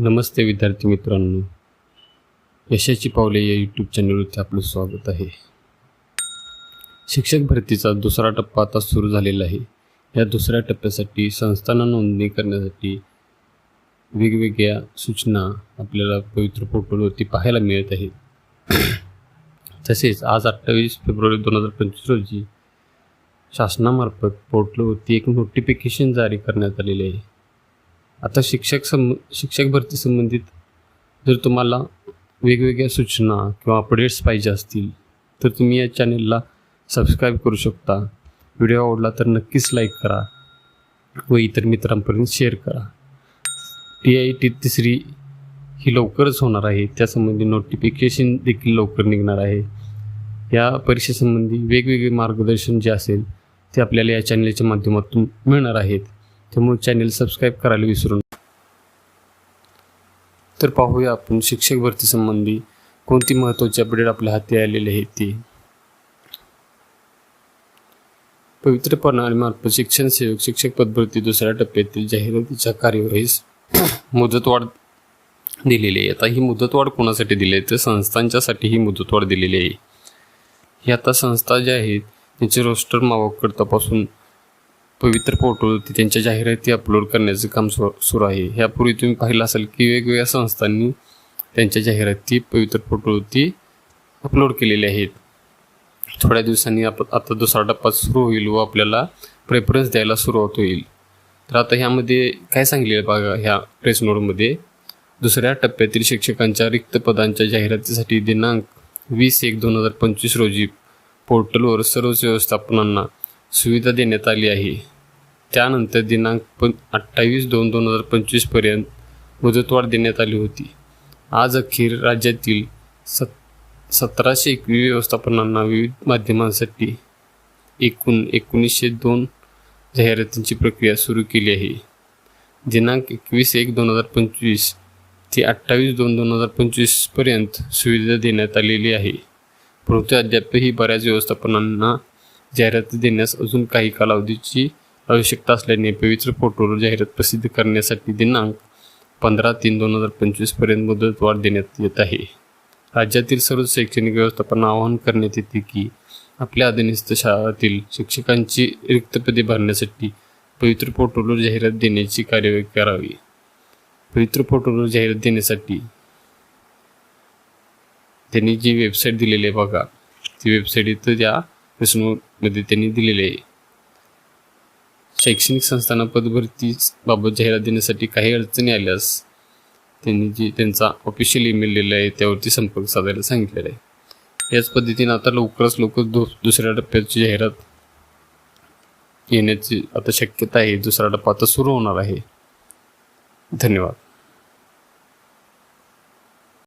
नमस्ते विद्यार्थी मित्रांनो. यशाची पावले या यूट्यूब चॅनलवरती आपलं स्वागत आहे. शिक्षक भरतीचा दुसरा टप्पा आता सुरू झालेला आहे. या दुसऱ्या टप्प्यासाठी संस्थांना नोंदणी करण्यासाठी वेगवेगळ्या सूचना आपल्याला पवित्र पोर्टलवरती पाहायला मिळत आहेत. तसेच आज अठ्ठावीस फेब्रुवारी दोन हजार पंचवीस रोजी शासनामार्फत पोर्टलवरती एक नोटिफिकेशन जारी करण्यात आलेले आहे. आता शिक्षक सं शिक्षक भरती संबंधित जर तुम्हाला वेगवेगळ्या सूचना किंवा अपडेट्स पाहिजे असतील तर तुम्ही या चॅनेलला सबस्क्राईब करू शकता. व्हिडिओ आवडला तर नक्कीच लाईक करा व इतर मित्रांपर्यंत शेअर करा. टी आय टी तिसरी ही लवकरच होणार आहे. त्यासंबंधी नोटिफिकेशन देखील लवकर निघणार आहे. या परीक्षेसंबंधी वेगवेगळे मार्गदर्शन जे असेल ते आपल्याला या चॅनलच्या माध्यमातून मिळणार आहेत. त्यामुळे चॅनेल सबस्क्राईब करायला विसरू नका. तर पाहूया आपण शिक्षक भरतीसंबंधी कोणती महत्त्वाची अपडेट आपल्या हाती आलेली आहे ती. पवित्र प्रणालीमार्फत शिक्षण सेवक शिक्षक पदभरती दुसऱ्या टप्प्यातील जाहिरातीच्या कार्यवाहीस मुदतवाढ दिलेली आहे. आता ही मुदतवाढ कोणासाठी दिली आहे? तर संस्थांच्यासाठी ही मुदतवाढ दिलेली आहे. ही आता संस्था ज्या आहेत त्यांचे रोस्टर मावकड तपासून पवित्र पोर्टलवरती त्यांच्या जाहिराती अपलोड करण्याचं काम सु सुरू आहे. ह्यापूर्वी तुम्ही पाहिलं असाल की वेगवेगळ्या संस्थांनी त्यांच्या जाहिराती पवित्र पोर्टलवरती अपलोड केलेल्या आहेत. थोड्या दिवसांनी आप आता दुसरा टप्पा सुरू होईल व आपल्याला प्रेफरन्स द्यायला सुरुवात होईल. तर आता ह्यामध्ये काय सांगलेलं बघा ह्या प्रेस नोटमध्ये दुसऱ्या टप्प्यातील शिक्षकांच्या रिक्त पदांच्या जाहिरातीसाठी दिनांक वीस एक दोन हजार पंचवीस रोजी पोर्टलवर सर्वच व्यवस्थापनांना सुविधा देण्यात आली आहे. त्यानंतर दिनांक पण अठ्ठावीस दोन दोन हजार पंचवीसपर्यंत मुदतवाढ देण्यात आली होती. आज अखेर राज्यातील सत सतराशे एकवीस व्यवस्थापनांना विविध माध्यमांसाठी एकूण एकोणीसशे दोन जाहिरातींची प्रक्रिया सुरू केली आहे. दिनांक एकवीस एक दोन हजार पंचवीस ते अठ्ठावीस दोन दोन हजार पंचवीसपर्यंत सुविधा देण्यात आलेली आहे. परंतु अद्यापही बऱ्याच व्यवस्थापनांना जाहिराती देण्यास अजून काही कालावधीची आवश्यकता असल्याने पवित्र फोटोवर जाहिरात प्रसिद्ध करण्यासाठी दिनांक पंधरा तीन दोन हजार पंचवीसपर्यंत मुदतवाढ देण्यात येत आहे. राज्यातील सर्व शैक्षणिक व्यवस्थापना आवाहन करण्यात येते की आपल्या अधीनस्थ शाळातील शिक्षकांची रिक्त पदे भरण्यासाठी पवित्र पोर्टलवर जाहिरात देण्याची कार्यवाही करावी. पवित्र पोर्टलवर जाहिरात देण्यासाठी त्यांनी जी वेबसाईट दिलेली आहे बघा. ती वेबसाईट इथं त्या प्रश्नमध्ये त्यांनी दिलेली आहे. शैक्षणिक संस्थांना पदभरतीबाबत जाहिरात देण्यासाठी काही अडचणी आल्यास त्यांनी जी त्यांचा ऑफिशियल ईमेल लिहिला आहे त्यावरती संपर्क साधायला सांगितलेला आहे. याच पद्धतीने आता लवकरच लवकर दु दुसऱ्या टप्प्याची जाहिरात येण्याची आता शक्यता आहे. दुसरा टप्पा आता सुरू होणार आहे. धन्यवाद.